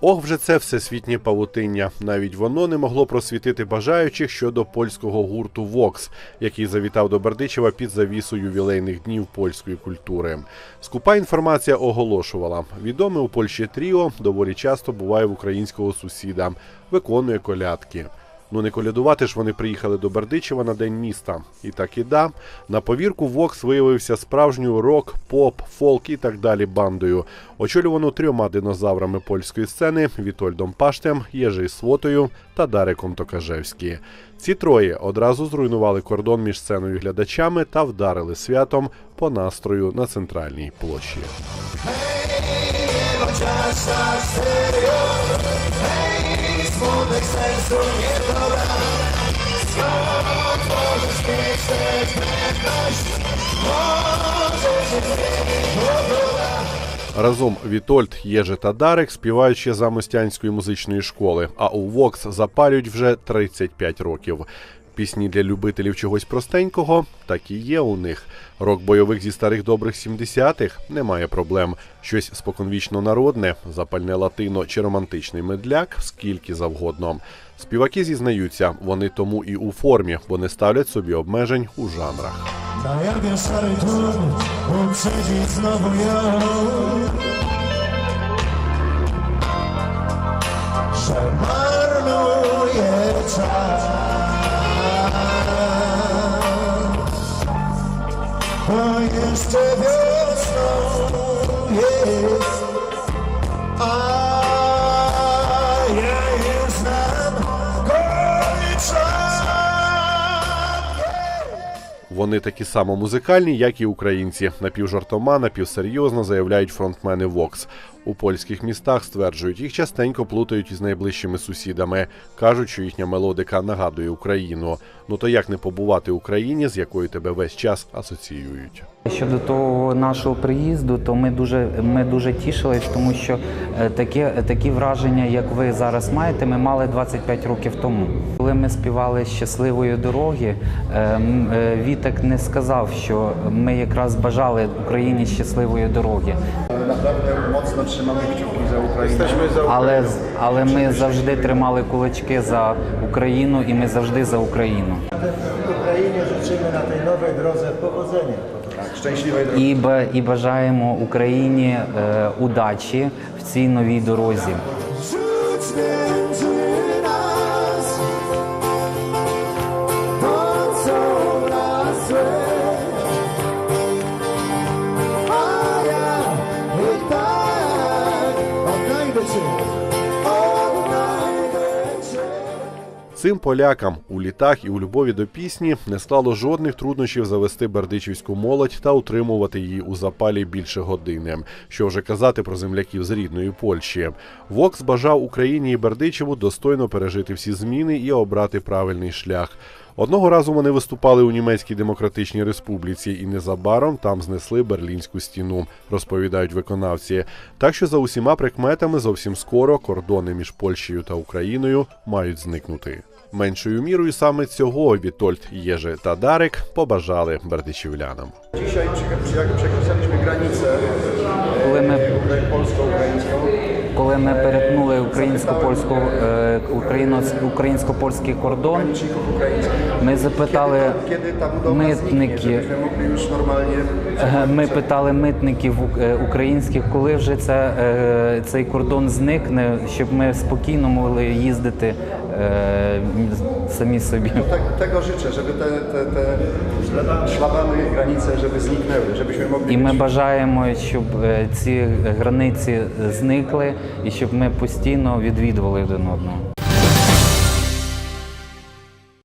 Ох, вже це всесвітнє павутиння. Навіть воно не могло просвітити бажаючих щодо польського гурту Вокс, який завітав до Бердичева під завісу ювілейних днів польської культури. Скупа інформація оголошувала: відоме у Польщі тріо доволі часто буває в українського сусіда, виконує колядки. Ну не колядувати ж вони приїхали до Бердичева на день міста. І так і да. На повірку Вокс виявився справжньою рок, поп, фолк і так далі бандою, очолювану трьома динозаврами польської сцени Вітольдом Паштем, Єжей Свотою та Дариком Токажевські. Ці троє одразу зруйнували кордон між сценою і глядачами та вдарили святом по настрою на центральній площі. Разом Вітольд, Єжи та Дарик співають ще за мистянської музичної школи, а у Вокс запалюють вже 35 років. Пісні для любителів чогось простенького так і є у них. Рок бойових зі старих добрих 70-х немає проблем. Щось споконвічно народне, запальне латино чи романтичний медляк скільки завгодно. Співаки зізнаються, вони тому і у формі, бо не ставлять собі обмежень у жанрах. Najadę szary Вони такі само музикальні, як і українці. Напівжартома, напівсерйозно заявляють фронтмени Vox. У польських містах стверджують, їх частенько плутають із найближчими сусідами. кажуть, що їхня мелодика нагадує Україну. Ну то як не побувати в Україні, з якою тебе весь час асоціюють? Щодо того нашого приїзду, то ми дуже ми дуже тішились, тому що е, таке такі враження, як ви зараз маєте, ми мали 25 років тому. Коли ми співали щасливої дороги, е, е, Вітек не сказав, що ми якраз бажали Україні щасливої дороги. Naprawdę mocno trzymamy kciuki za Ukrainę. Jesteśmy za Але з- але ми завжди тримали кулачки за Україну, і ми завжди за Україну. Ukrainie życzymy na tej nowej drodze powodzenia. Tak, szczęśliwej drogi. І, ба- і бажаємо Україні е, удачі в цій новій дорозі. Między Цим полякам у літах і у любові до пісні не стало жодних труднощів завести бердичівську молодь та утримувати її у запалі більше години. Що вже казати про земляків з рідної Польщі. Вокс бажав Україні і Бердичеву достойно пережити всі зміни і обрати правильний шлях. Одного разу вони виступали у Німецькій Демократичній Республіці і незабаром там знесли Берлінську стіну, розповідають виконавці. Так що за усіма прикметами зовсім скоро кордони між Польщею та Україною мають зникнути. Меншою мірою саме цього Вітольд Єже та Дарик побажали бердичівлянам. Коли ми, коли ми перетнули українсько-польську е, українсько-польський кордон, ми запитали normalnie Е, Ми питали митників е, українських, коли вже це, е, цей кордон зникне, щоб ми спокійно могли їздити самі собі. te- tego życzę, żeby te, te, te szlabany granice, żeby zniknęły, żebyśmy mogli І ми бажаємо, щоб ці границі зникли і щоб ми постійно відвідували один одного.